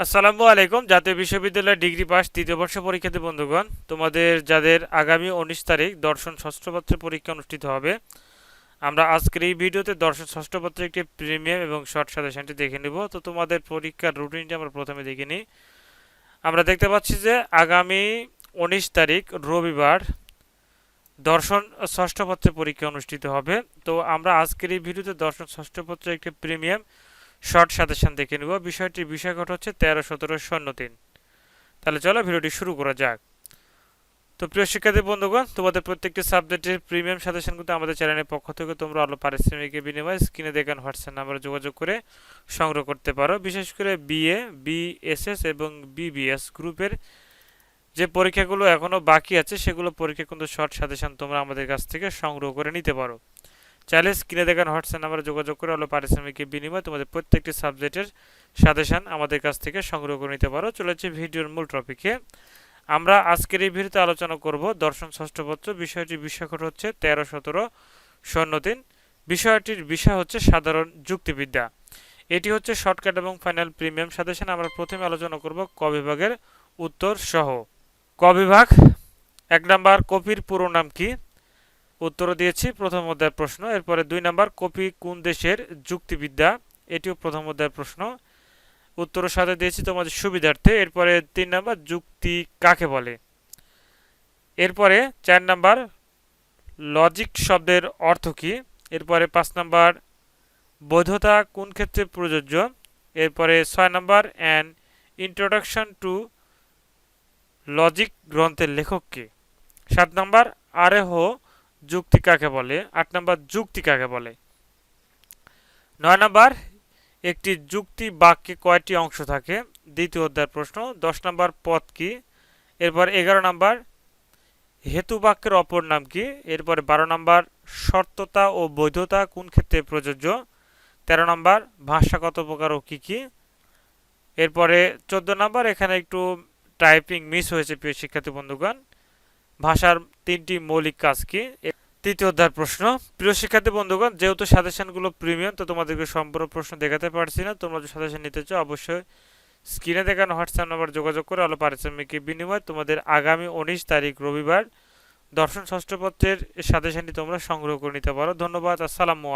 আসসালামু আলাইকুম। জাতীয় বিশ্ববিদ্যালয় ডিগ্রি পাস তৃতীয় বর্ষ পরীক্ষার্থী বন্ধুগণ, তোমাদের যাদের আগামী উনিশ তারিখ দর্শন ষষ্ঠ পত্রের পরীক্ষা অনুষ্ঠিত হবে, আমরা আজকের এই ভিডিওতে দর্শন ষষ্ঠ পত্রের একটি প্রিমিয়াম এবং শর্ট সাজেশনটি দেখে নিব। তো তোমাদের পরীক্ষার রুটিনটি আমরা প্রথমে দেখে নিই। আমরা দেখতে পাচ্ছি যে আগামী উনিশ তারিখ রবিবার দর্শন ষষ্ঠ পত্রের পরীক্ষা অনুষ্ঠিত হবে। তো আমরা আজকের এই ভিডিওতে দর্শন ষষ্ঠ পত্রের একটি প্রিমিয়াম শর্ট সাজেশন দেখে নিব। বিষয়টির বিষয়ঘট হচ্ছে তেরো, সতেরো, শূন্য, তিন। তাহলে চলো ভিডিওটি শুরু করা যাক। তো প্রিয় শিক্ষার্থী বন্ধুগণ, তোমাদের প্রত্যেকটি সাবজেক্টের প্রিমিয়াম সাজেশন কিন্তু আমাদের চ্যানেলের পক্ষ থেকে তোমরা আলো পারিশ্রমিকের বিনিময়ে স্ক্রিনে দেখান হোয়াটসঅ্যাপ নাম্বারে যোগাযোগ করে সংগ্রহ করতে পারো। বিশেষ করে বিএ, বিএসএস এবং বিবিএস গ্রুপের যে পরীক্ষাগুলো এখনও বাকি আছে, সেগুলো পরীক্ষা কিন্তু শর্ট সাজেশন তোমরা আমাদের কাছ থেকে সংগ্রহ করে নিতে পারো। চাইলে স্ক্রিনে দেখান হোয়াটসঅ্যাপ নাম্বারে যোগাযোগ করে হলো পারিশ্রমিকের বিনিময়ে তোমাদের প্রত্যেকটি সাবজেক্টের সাজেশন আমাদের কাছ থেকে সংগ্রহ করে নিতে পারো। চলেছে ভিডিওর মূল টপিকে আমরা আজকের এই ভিডিওতে আলোচনা করব দর্শন ষষ্ঠপত্র। বিষয়টির বিষয়কট হচ্ছে তেরো সতেরো শূন্য তিন বিষয়টির বিষয় হচ্ছে সাধারণ যুক্তিবিদ্যা। এটি হচ্ছে শর্টকাট এবং ফাইনাল প্রিমিয়াম সাজেশন। আমরা প্রথমে আলোচনা করব ক বিভাগের উত্তর সহ। ক বিভাগ, এক নাম্বার, কপির পুরো নাম কি? উত্তর দিয়েছি, প্রথম অধ্যায়ের প্রশ্ন। এরপরে দুই নাম্বার, কপি কোন দেশের যুক্তিবিদ্যা? এটিও প্রথম অধ্যায়ের প্রশ্ন। উত্তরের সাথে দিয়েছি তোমাদের সুবিধার্থে। এরপরে তিন নাম্বার, যুক্তি কাকে বলে? এরপরে চার নাম্বার, লজিক শব্দের অর্থ কী? এরপরে পাঁচ নাম্বার, বৈধতা কোন ক্ষেত্রে প্রযোজ্য? এরপরে ছয় number and introduction to logic গ্রন্থের লেখককে সাত নাম্বার, আরেহ যুক্তি কাকে বলে? আট নাম্বার যুক্তি কাকে বলে? নয় নাম্বার, একটি যুক্তি বাক্যে কয়টি অংশ থাকে? দ্বিতীয় অধ্যায়ের প্রশ্ন, দশ নাম্বার পদ কি? এরপর এগারো নাম্বার, হেতু বাক্যের অপর নাম কি? এরপরে বারো নাম্বার সত্যতা ও বৈধতা কোন ক্ষেত্রে প্রযোজ্য? তেরো নাম্বার ভাষা কত প্রকার ও কী কী? এরপরে চোদ্দ নাম্বার, এখানে একটু টাইপিং মিস হয়েছে প্রিয় শিক্ষার্থী বন্ধুগণ। ভাষার তিনটি মৌলিক কাজ কি? তৃতীয় অধ্যায়ের প্রশ্ন, প্রিয় শিক্ষার্থী বন্ধুগণ, যেহেতু সাজেশনগুলো প্রিমিয়াম, তো তোমাদেরকে সম্পূর্ণ প্রশ্ন দেখাতে পারছি না। তোমরা যদি সাজেশন নিতে চাও, অবশ্যই স্ক্রিনে দেখানো হোয়াটসঅ্যাপ নাম্বার যোগাযোগ করে আলো পারিশ্রমিকের বিনিময়ে তোমাদের আগামী উনিশ তারিখ রবিবার দর্শন ষষ্ঠপত্রের সাজেশনটি তোমরা সংগ্রহ করে নিতে পারো। ধন্যবাদ, আসসালামু আলাইকুম।